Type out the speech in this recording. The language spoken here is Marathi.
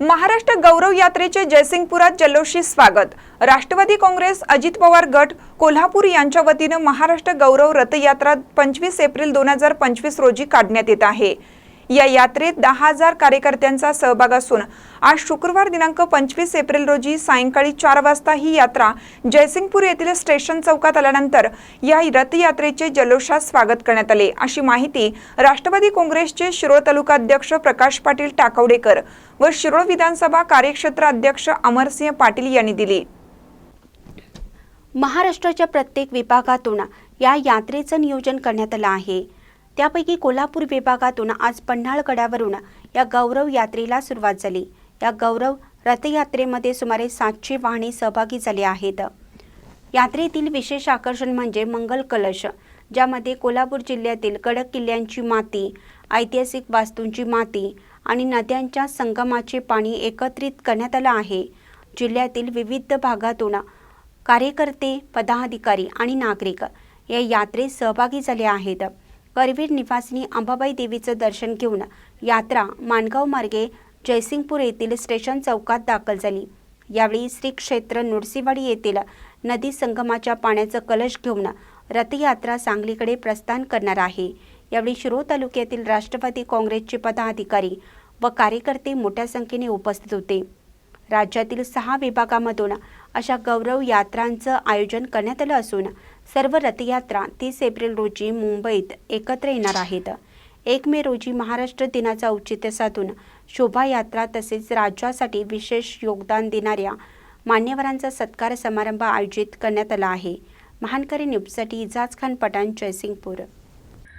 महाराष्ट्र गौरव यात्रेचे जयसिंगपुरात जल्लोषी स्वागत. राष्ट्रवादी काँग्रेस अजित पवार गट कोल्हापूर यांच्या वतीनं महाराष्ट्र गौरव रथयात्रा पंचवीस एप्रिल दोन हजार पंचवीस रोजी काढण्यात येत आहे. या यात्रेत दहा हजार कार्यकर्त्यांचा सहभाग असून आज शुक्रवार दिनांक पंचवीस एप्रिल रोजी सायंकाळी चार वाजता ही यात्रा जयसिंगपूर येथील स्टेशन चौकात आल्यानंतर या रथयात्रेचे जल्लोषात स्वागत करण्यात आले. अशी माहिती राष्ट्रवादी काँग्रेसचे शिरोळ तालुका अध्यक्ष प्रकाश पाटील टाकवडेकर व शिरोळ विधानसभा कार्यक्षेत्र अध्यक्ष अमरसिंह पाटील यांनी दिली. महाराष्ट्राच्या प्रत्येक विभागातून या यात्रेचं नियोजन करण्यात आलं आहे. त्यापैकी कोल्हापूर विभागातून आज पन्हाळगडावरून या गौरव यात्रेला सुरुवात झाली. या गौरव रथयात्रेमध्ये सुमारे सातशे वाहने सहभागी झाले आहेत. यात्रेतील विशेष आकर्षण म्हणजे मंगल कलश ज्यामध्ये कोल्हापूर जिल्ह्यातील कडक किल्ल्यांची माती ऐतिहासिक वास्तूंची माती आणि नद्यांच्या संगमाचे पाणी एकत्रित करण्यात आलं आहे. जिल्ह्यातील विविध भागातून कार्यकर्ते पदाधिकारी आणि नागरिक या यात्रेत सहभागी झाले आहेत. करवीर निवासिनी अंबाबाई देवीचं दर्शन घेऊन यात्रा माणगाव मार्गे जयसिंगपूर येथील स्टेशन चौकात दाखल झाली. यावेळी श्री क्षेत्र नृसिंहवाडी येथील नदी संगमाच्या पाण्याचं कलश घेऊन रथयात्रा सांगलीकडे प्रस्थान करणार आहे. यावेळी शिरोळ तालुक्यातील राष्ट्रवादी काँग्रेसचे पदाधिकारी व कार्यकर्ते मोठ्या संख्येने उपस्थित होते. राज्यातील सहा विभागामधून अशा गौरव यात्रांचं आयोजन करण्यात आलं असून सर्व रथयात्रा तीस एप्रिल रोजी मुंबईत एकत्र येणार आहेत. एक मे रोजी महाराष्ट्र दिनाचा औचित्य साधून शोभायात्रा तसेच राज्यासाठी विशेष योगदान देणाऱ्या मान्यवरांचा सत्कार समारंभ आयोजित करण्यात आला आहे. महानकरी न्यूजसाठी इजाज खान पठाण जयसिंगपूर.